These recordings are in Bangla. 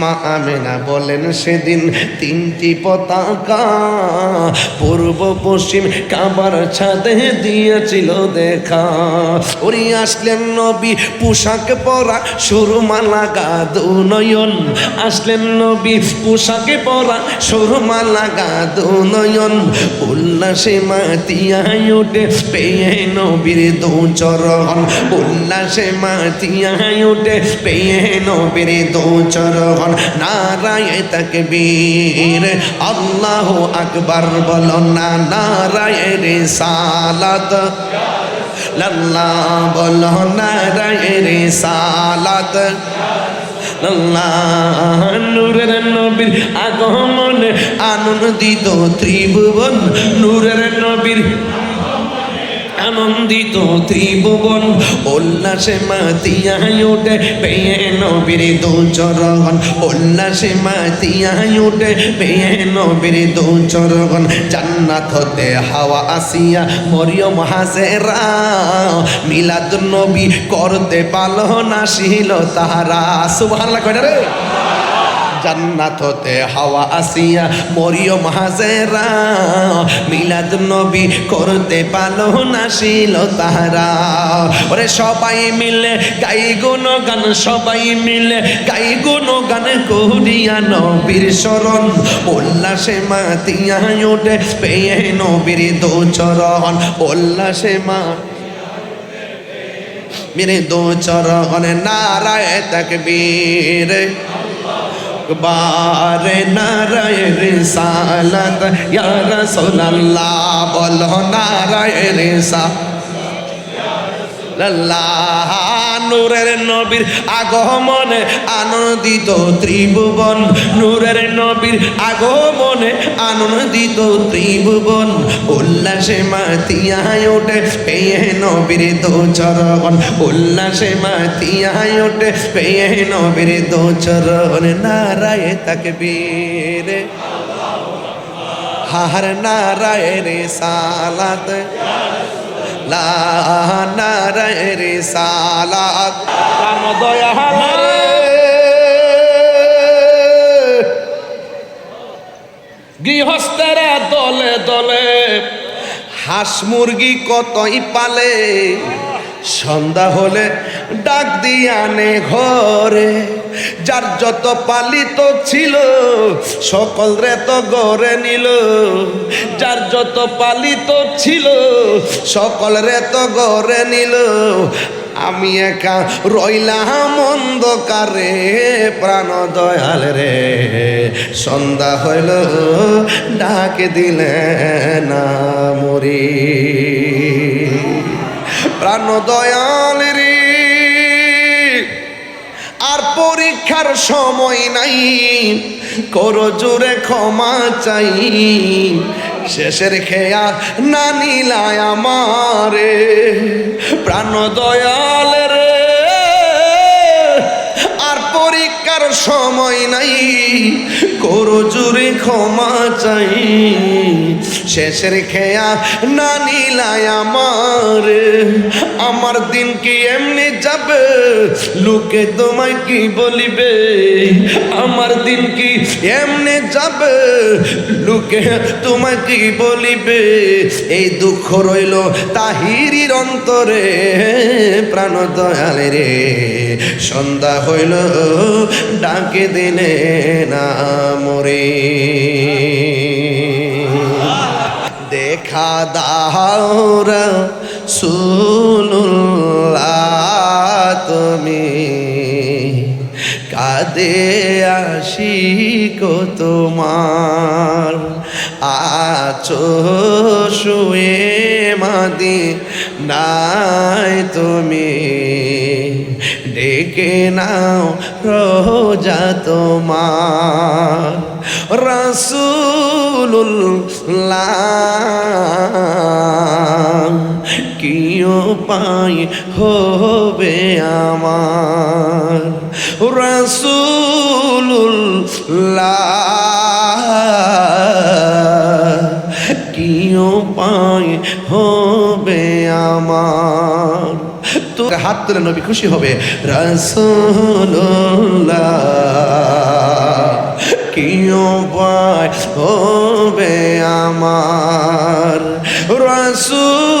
মা আমেনা বলেন সেদিন তিনটি পতাকা পূর্ব পশ্চিম কাবার ছাদে দিয়েছিল দেখা। ওরি আসলেন নবী, পোশাক পরা সুরমালা গাদু নয়ন। আসলেন নবী, পোশাকে পরা সুরমালা গাদু নয়ন। উল্লাসে মাতিয়ায় ওঠে পেয়ে নবীর দু চরণ। উল্লাসে মাতিয়ায় ওঠে পেয়ে নবীর দু চরণ। নারায় তাকবীর, আল্লাহ আকবার। বলো, না, নারায় রে সালাত লাল্লা, বলো, নারায় রে সালাত নূরের নবীর আগমনে আনন্দিত ত্রিভুবন, নূরের নবীর আনন্দিত ত্রিভুবন, উল্লাসে মাতিয়ায় ওঠে পেয়ে নবীর দু চরণ উল্লাসে মাতিয়ায় ওঠে পেয়ে নবীর দু চরণ জান্নাত হতে হাওয়া আসিয়া মরিয়ম হাসেরা মিলাদ নবী করতে পালন আসিল তাহারা। সুবহানাল্লাহ, কয়টা রে? জান্নাত হতে হাওয়া আসিয়া মরিয়ম হাজেরা মিলাদ নবী করতে পালো নাসিল তাহারা। ওরে সবাই মিলে গাই গুণ গান সবাই মিলে গাই গুণ গান করিয়া নবীর শরণ। উল্লাসে মাতিয়া ওঠে পেয়ে নবীর দো চরণ উল্লাসে মা মেরে দো চরণ নারায় তকবীর। আকবার নারায় রিসালাত। ইয়া রাসূলুল্লাহ বলো নারায় রিসা লাল্লাহ নূরের নবীর আগমনে আনন্দিত ত্রিভুবন। নূরের নবীর আগমনে আনন্দিত ত্রিভুবন। উল্লাসে মাতিয়ায় ওঠে পেয়ে নবীর দো চরণ। উল্লাসে মাতিয়ায় ওঠে পেয়ে নবীর দো চরণ। নারায় তাকবীর। হার নারায় রে সালাত। লা নারায় রে সালাত। রাম দয়াল গৃহস্থেরা দলে দলে হাঁস মুরগি কতই পালে? সন্ধ্যা হলে ডাক দিয়ে আনে ঘরে। যার যত পালিত ছিল, সকল রে তো গড়ে নিল। যার যত পালিত ছিল, সকল রে তো গড়ে নিল। আমি একা রইলাম অন্ধকারে, প্রাণ দয়াল রে। সন্ধ্যা হইল, ডাকে দিলে না মরি প্রাণ দয়াল রে পরীক্ষার সময় নাই। করো জোরে ক্ষমা চাই। শেষের খেয়া না নিলায় আমারে। প্রাণ দয়াল রে। আর পরীক্ষার সময় নাই। করো জোরে ক্ষমা চাই। শেষের খেয়া না নিলায় আমার। আমার দিন কি এমনি যাবে? লোকে তোমায় কি বলিবে? আমার দিন কি এমনে যাবে? লোকে তোমায় কি বলিবে? এই দুঃখ রইল তাহিরির অন্তরে, প্রাণ দয়ালে রে। সন্ধ্যা হইল, ডাকে দিলে না মরে। দেখা দাওরা সুনুল্লাহ আসি কো তোমার। আছো শুয়ে মাদি নাই তুমি। ডেকে নাও রোজা তোমার। রসুল্লাহ কিও পাই হবে আমার? রসুল্লাহ কিও পাই হবে আমার? তোর হাত তুলে নবী খুশি হবে রসুল্লাহ কি উপায় হবে আমার? রসুল্লাহ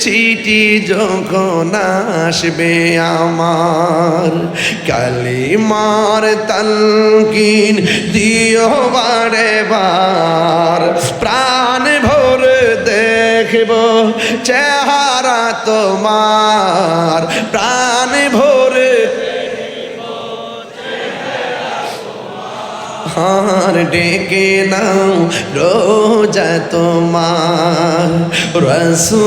চিঠি যখন আসবে আমার, কালিমার তালকিন দিও বারে বার প্রাণ ভোর দেখব চেহারা তোমার, প্রাণ ভরে হার ডেকে নাও, রোজা তোমার। রসুল্লাহ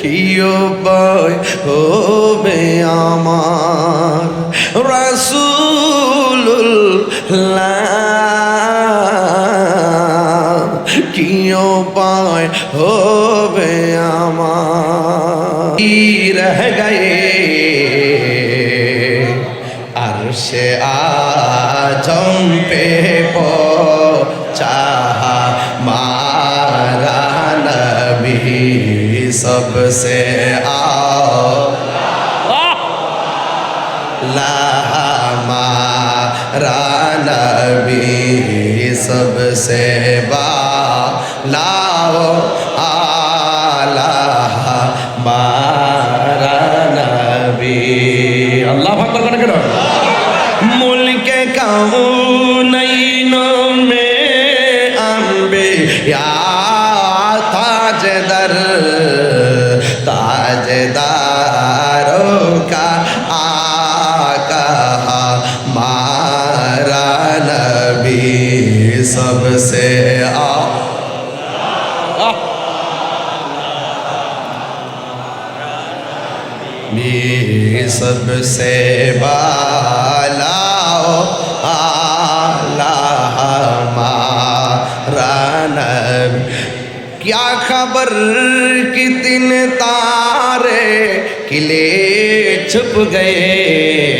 কি উপায় হবে আমার। রসুল্লাহ কি উপায় হবে আমার। কি রহ গয়ে से आज़म पे पो चाह मारा नबी सबसे हमारा नबी सबसे बा लाओ सबसे बालाओ आला हमारा क्या खबर कितने तारे किले छुप गए?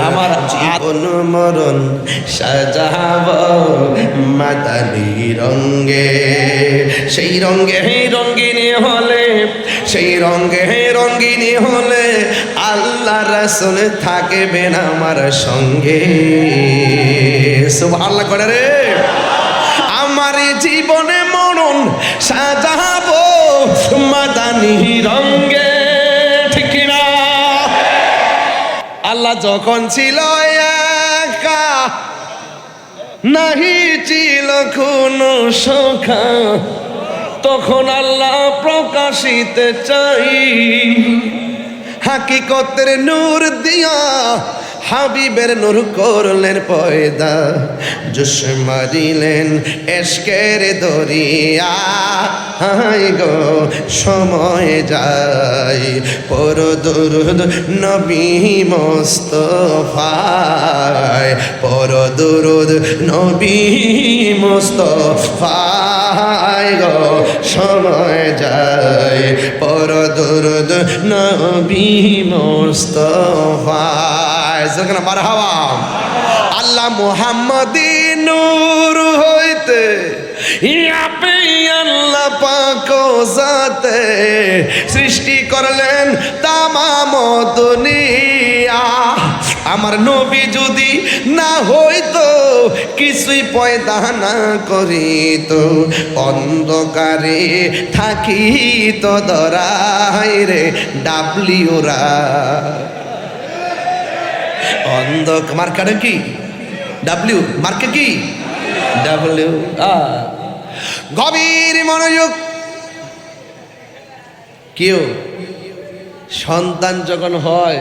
আমার জীবন মরণ সাজাব মাদানি রঙ্গে। সেই রঙ্গে রঙ্গিনী হলে সেই রঙ্গে রঙ্গিনী হলে আল্লাহ রাসুল থাকবেন আমার সঙ্গে। সুবহানাল্লাহ করে রে। আমার জীবনে মরণ সাজাবো মাদানি রঙ্গে। আল্লাহ যখন ছিল একা, নাহি ছিল কোনো সখা, তখন আল্লাহ প্রকাশিতে চাই। হাকিকতের নূর দিয়া হাবিবের নূর করলেন পয়দা, জুস মারিলেন এসকের দরিয়া। হাই গো, সময় যাই পর দুরুদ নবী মোস্তফায়। পর দুরুদ নবী মোস্তফায়। গো, সময় যায়। পর দুরুদ নবী মোস্তফায়। যেখানে হাওয়া আল্লাহ মুহাম্মদি হইতে, ইয়াপে আল্লাহ পাক জাতে সৃষ্টি করলেন তামাম দুনিয়া। আমার নবী যদি না হইতো কিছুই পয়দা না করিত। অন্ধকারে থাকি তো দরাই রে ডাবলিউরা অন্ধ মার্কারে কি? ডাব্লিউ মার্কে কি ডাব্লিউ গভীর মনোযোগ। কেউ সন্তান যখন হয়